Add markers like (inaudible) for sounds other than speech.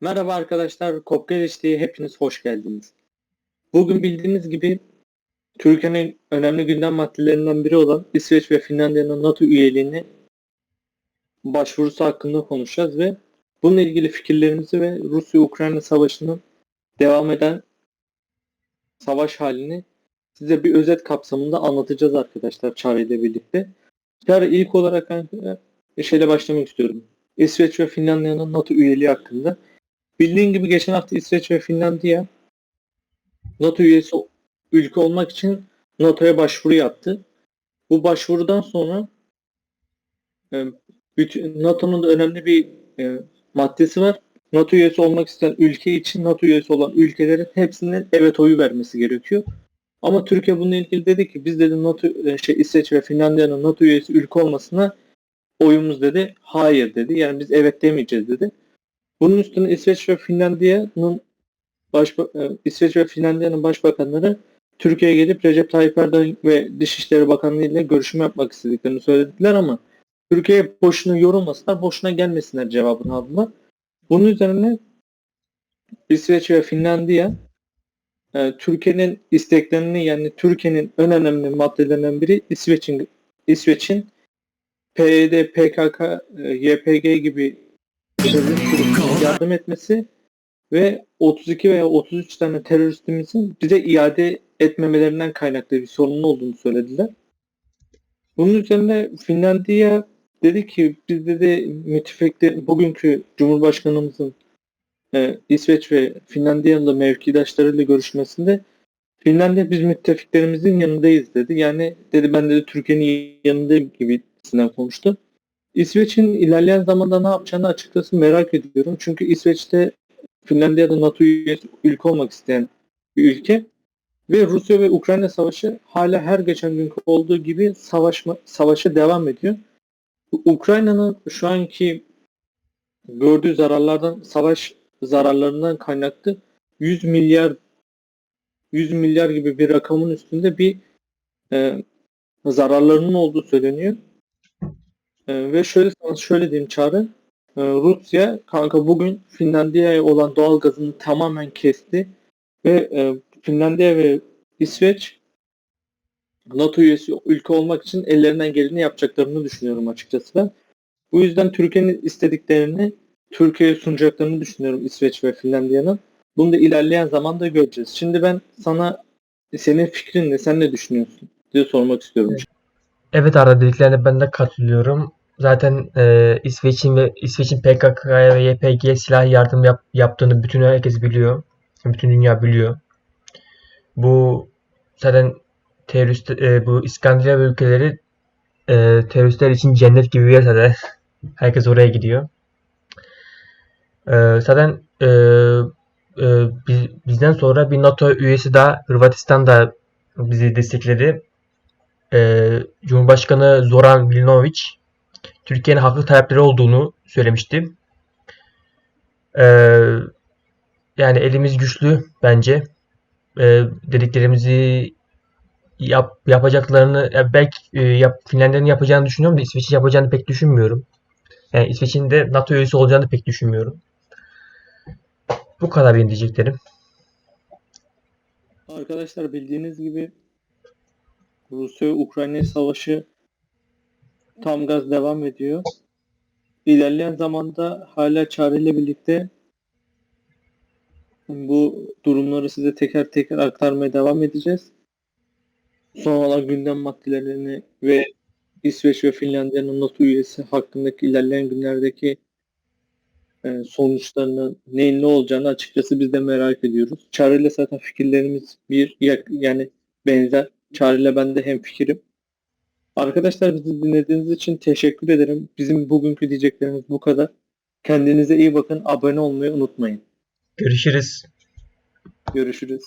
Merhaba arkadaşlar, Kopgeleşti'ye hepiniz hoş geldiniz. Bugün bildiğiniz gibi Türkiye'nin önemli gündem maddelerinden biri olan İsveç ve Finlandiya'nın NATO üyeliğini başvurusu hakkında konuşacağız ve bununla ilgili fikirlerimizi ve Rusya-Ukrayna savaşının devam eden savaş halini size bir özet kapsamında anlatacağız arkadaşlar Çağrı ile birlikte. Çağrı ilk olarak şeyle başlamak istiyorum. İsveç ve Finlandiya'nın NATO üyeliği hakkında. Bildiğin gibi geçen hafta İsveç ve Finlandiya NATO üyesi ülke olmak için NATO'ya başvuru yaptı. Bu başvurudan sonra e, NATO'nun da önemli bir e, maddesi var. NATO üyesi olmak isteyen ülke için NATO üyesi olan ülkelerin hepsinin evet oyu vermesi gerekiyor. Ama Türkiye bununla ilgili dedi ki biz dedi NATO e, şey İsveç ve Finlandiya'nın NATO üyesi ülke olmasına oyumuz dedi hayır dedi. Yani biz evet demeyeceğiz dedi. Bunun üstüne İsveç ve Finlandiya'nın baş, İsveç ve Finlandiya'nın başbakanları Türkiye'ye gelip Recep Tayyip Erdoğan ve Dışişleri Bakanlığı ile görüşme yapmak istediklerini söylediler ama Türkiye'ye boşuna yorulmasınlar, boşuna gelmesinler cevabını aldılar. Bunun üzerine İsveç ve Finlandiya e, Türkiye'nin isteklerini yani Türkiye'nin en önemli maddelerinden biri İsveç'in İsveç'in PYD, PKK, e, YPG gibi yardım etmesi ve 32 veya 33 tane teröristimizin bize iade etmemelerinden kaynaklı bir sorunun olduğunu söylediler. Bunun üzerine Finlandiya dedi ki biz dedi müttefikler bugünkü Cumhurbaşkanımızın e, İsveç ve Finlandiya'lı mevkidaşlarıyla görüşmesinde Finlandiya biz müttefiklerimizin yanındayız dedi. Yani dedi ben dedi Türkiye'nin yanındayım gibisinden konuştu. İsveç'in ilerleyen zamanda ne yapacağını açıkçası merak ediyorum. Çünkü İsveç'te Finlandiya'da NATO üyesi ülke olmak isteyen bir ülke. Ve Rusya ve Ukrayna savaşı hala her geçen gün olduğu gibi savaşma, savaşa devam ediyor. Ukrayna'nın şu anki gördüğü zararlardan, savaş zararlarından kaynaklı 100 milyar 100 milyar gibi bir rakamın üstünde bir e, zararlarının olduğu söyleniyor. E, ve şöyle şöyle diyeyim Çağrı. E, Rusya kanka bugün Finlandiya'ya olan doğal gazını tamamen kesti ve e, Finlandiya ve İsveç NATO üyesi ülke olmak için ellerinden geleni yapacaklarını düşünüyorum açıkçası ben. Bu yüzden Türkiye'nin istediklerini Türkiye'ye sunacaklarını düşünüyorum İsveç ve Finlandiya'nın. Bunu da ilerleyen zamanda göreceğiz. Şimdi ben sana senin fikrin ne? Sen ne düşünüyorsun? diye sormak istiyorum. Evet Arda dediklerine ben de katılıyorum. Zaten e, İsveç'in ve İsveç'in PKK'ya ve YPG'ye silah yardım yap, yaptığını bütün herkes biliyor. Bütün dünya biliyor. Bu zaten terörist e, bu İskandinav ülkeleri e, teröristler için cennet gibi bir yer zaten. (laughs) Herkes oraya gidiyor. E, zaten e, e, biz, bizden sonra bir NATO üyesi daha Hırvatistan da bizi destekledi. E, Cumhurbaşkanı Zoran Milanovic Türkiye'nin haklı talepleri olduğunu söylemişti. E, yani elimiz güçlü bence. E, dediklerimizi yap, yapacaklarını ya belki e, yap, Finlandiya'nın yapacağını düşünüyorum da İsveç'in yapacağını pek düşünmüyorum. Yani İsveç'in de NATO üyesi olacağını pek düşünmüyorum. Bu kadar benim diyeceklerim. Arkadaşlar bildiğiniz gibi Rusya-Ukrayna savaşı tam gaz devam ediyor. İlerleyen zamanda hala çareyle birlikte bu durumları size teker teker aktarmaya devam edeceğiz. Son olarak gündem maddelerini ve İsveç ve Finlandiya'nın NATO üyesi hakkındaki ilerleyen günlerdeki e, sonuçlarını neyin ne olacağını açıkçası biz de merak ediyoruz. Çağrı ile zaten fikirlerimiz bir yani benzer. Çağrı ile ben de hem fikirim. Arkadaşlar bizi dinlediğiniz için teşekkür ederim. Bizim bugünkü diyeceklerimiz bu kadar. Kendinize iyi bakın. Abone olmayı unutmayın. Görüşürüz. Görüşürüz.